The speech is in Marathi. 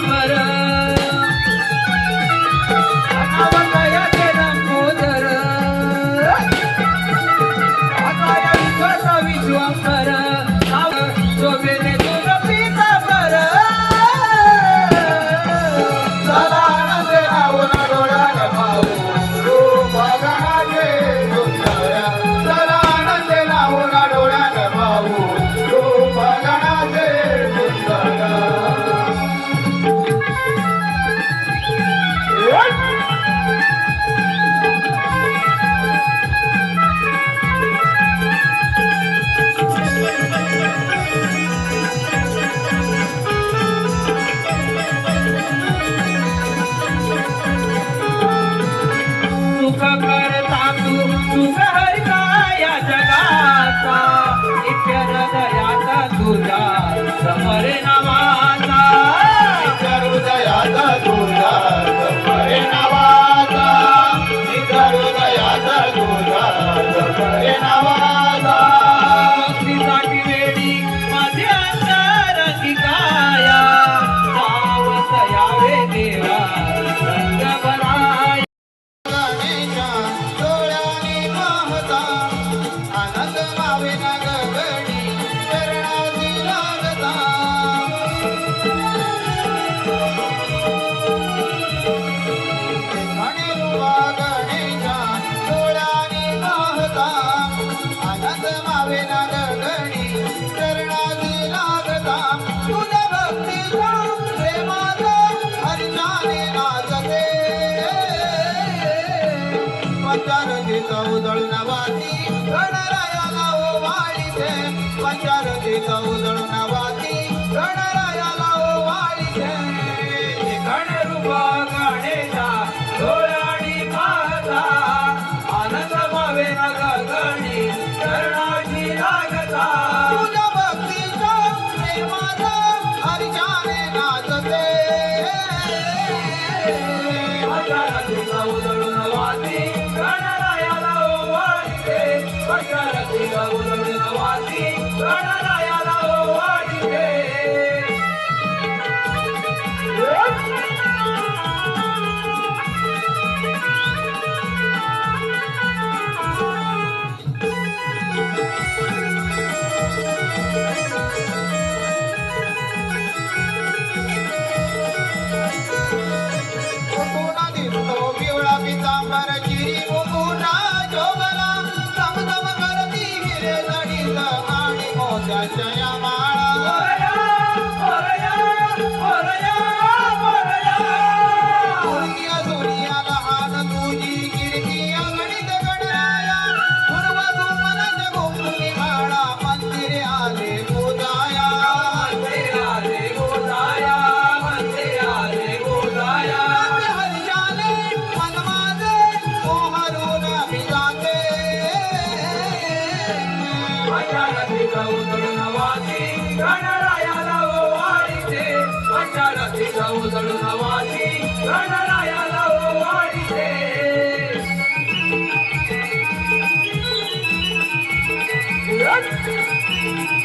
love. तू सहर जगा Allah शारदेचा उजळणा वाती गणरायाला ओ वाळीचे गणरूपा गणेशा डोळ्याडी पाहता. आनंद भावे गणी चरणाची लागता. तुझ्या भक्तीचा प्रेमाचा हरिचाने नाचते. शारदेचा उजळून वाती गणरायाला ओ वाळीचे शारदेचा उजळ Thank you. cha गणरायाला ओवाळीते मंडळाची जाऊ जणू नवाची गणरायाला ओवाळीते Thank